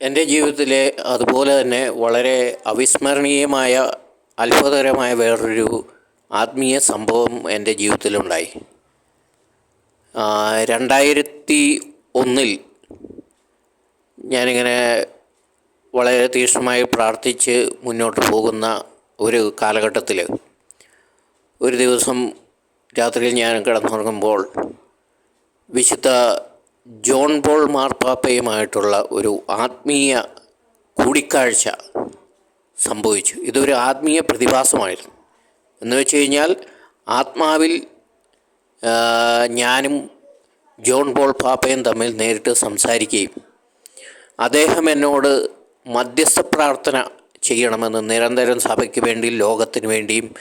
എന്റെ ജീവിതത്തിലെ അതുപോലെ തന്നെ വളരെ അവിസ്മരണീയമായ അത്ഭുതകരമായ വേറൊരു ആത്മീയ സംഭവം എന്റെ ജീവിതത്തിലുണ്ടായി. രണ്ടായിരത്തി ഒന്നിൽ ഞാനിങ്ങനെ വളരെ തീക്ഷ്ണമായി പ്രാർത്ഥിച്ച് മുന്നോട്ട് പോകുന്ന ഒരു കാലഘട്ടത്തിൽ ഒരു ദിവസം രാത്രിയിൽ ഞാൻ കിടന്നുറങ്ങുമ്പോൾ വിശുദ്ധ ജോൺ പോൾ മാർപ്പാപ്പയുമായിട്ടുള്ള ഒരു ആത്മീയ കൂടിക്കാഴ്ച സംഭവിച്ചു. ഇതൊരു ആത്മീയ പ്രതിഭാസമായിരുന്നു. എന്ന് വെച്ച് കഴിഞ്ഞാൽ ആത്മാവിൽ ഞാനും ജോൺ പോൾ പാപ്പയും തമ്മിൽ നേരിട്ട് സംസാരിക്കുകയും അദ്ദേഹം എന്നോട് മധ്യസ്ഥ പ്രാർത്ഥന ചെയ്യണമെന്ന് നിരന്തരം സഭയ്ക്ക് വേണ്ടി ലോകത്തിന് വേണ്ടിയും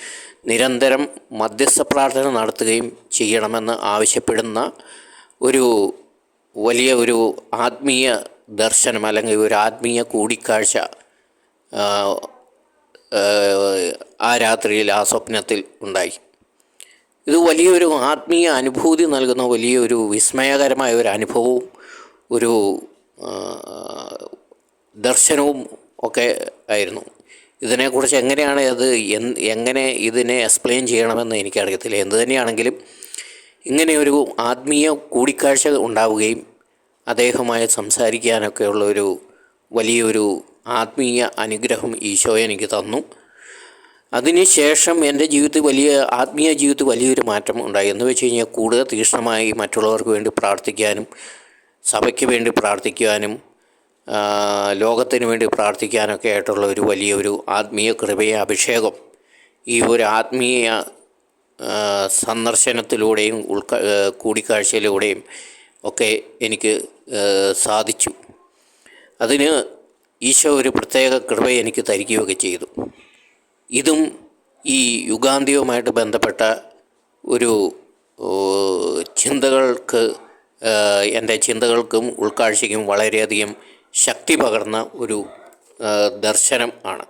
നിരന്തരം മധ്യസ്ഥ പ്രാർത്ഥന നടത്തുകയും ചെയ്യണമെന്ന് ആവശ്യപ്പെടുന്ന ഒരു വലിയ ഒരു ആത്മീയ ദർശനം അല്ലെങ്കിൽ ഒരു ആത്മീയ കൂടിക്കാഴ്ച ആ, രാത്രിയിൽ ആ സ്വപ്നത്തിൽ ഉണ്ടായി. ഇത് വലിയൊരു ആത്മീയ അനുഭൂതി നൽകുന്ന വലിയൊരു വിസ്മയകരമായ ഒരു അനുഭവവും ഒരു ദർശനവും ഒക്കെ ആയിരുന്നു. ഇതിനെക്കുറിച്ച് എങ്ങനെയാണ് അത് എങ്ങനെ ഇതിനെ എക്സ്പ്ലെയിൻ ചെയ്യണമെന്ന് എനിക്കറിയത്തില്ല. എന്ത് തന്നെയാണെങ്കിലും ഇങ്ങനെയൊരു ആത്മീയ കൂടിക്കാഴ്ച ഉണ്ടാവുകയും അദ്ദേഹമായി സംസാരിക്കാനൊക്കെയുള്ള ഒരു വലിയൊരു ആത്മീയ അനുഗ്രഹം ഈശോ എനിക്ക് തന്നു. അതിനുശേഷം എന്റെ ജീവിതത്തിൽ വലിയ ആത്മീയ ജീവിതത്തിൽ വലിയൊരു മാറ്റം ഉണ്ടായി. എന്ന് വെച്ച് കഴിഞ്ഞാൽ കൂടുതൽ തീക്ഷ്ണമായി മറ്റുള്ളവർക്ക് വേണ്ടി പ്രാർത്ഥിക്കാനും സഭയ്ക്ക് വേണ്ടി പ്രാർത്ഥിക്കുവാനും ലോകത്തിന് വേണ്ടി പ്രാർത്ഥിക്കാനൊക്കെ ആയിട്ടുള്ള ഒരു വലിയൊരു ആത്മീയ കൃപയ അഭിഷേകം. ഈ ഒരു ആത്മീയ സന്ദർശനത്തിലൂടെയും ഉൾക്ക കൂടിക്കാഴ്ചയിലൂടെയും ഒക്കെ എനിക്ക് സാധിച്ചു. അതിന് ഈശോ ഒരു പ്രത്യേക കൃപ എനിക്ക് തരികയൊക്കെ ചെയ്തു. ഇതും ഈ യുഗാന്ത്യവുമായിട്ട് ബന്ധപ്പെട്ട ഒരു ചിന്തകൾക്ക് എന്റെ ചിന്തകൾക്കും ഉൾക്കാഴ്ചയ്ക്കും വളരെയധികം ശക്തി പകർന്ന ഒരു ദർശനം ആണ്.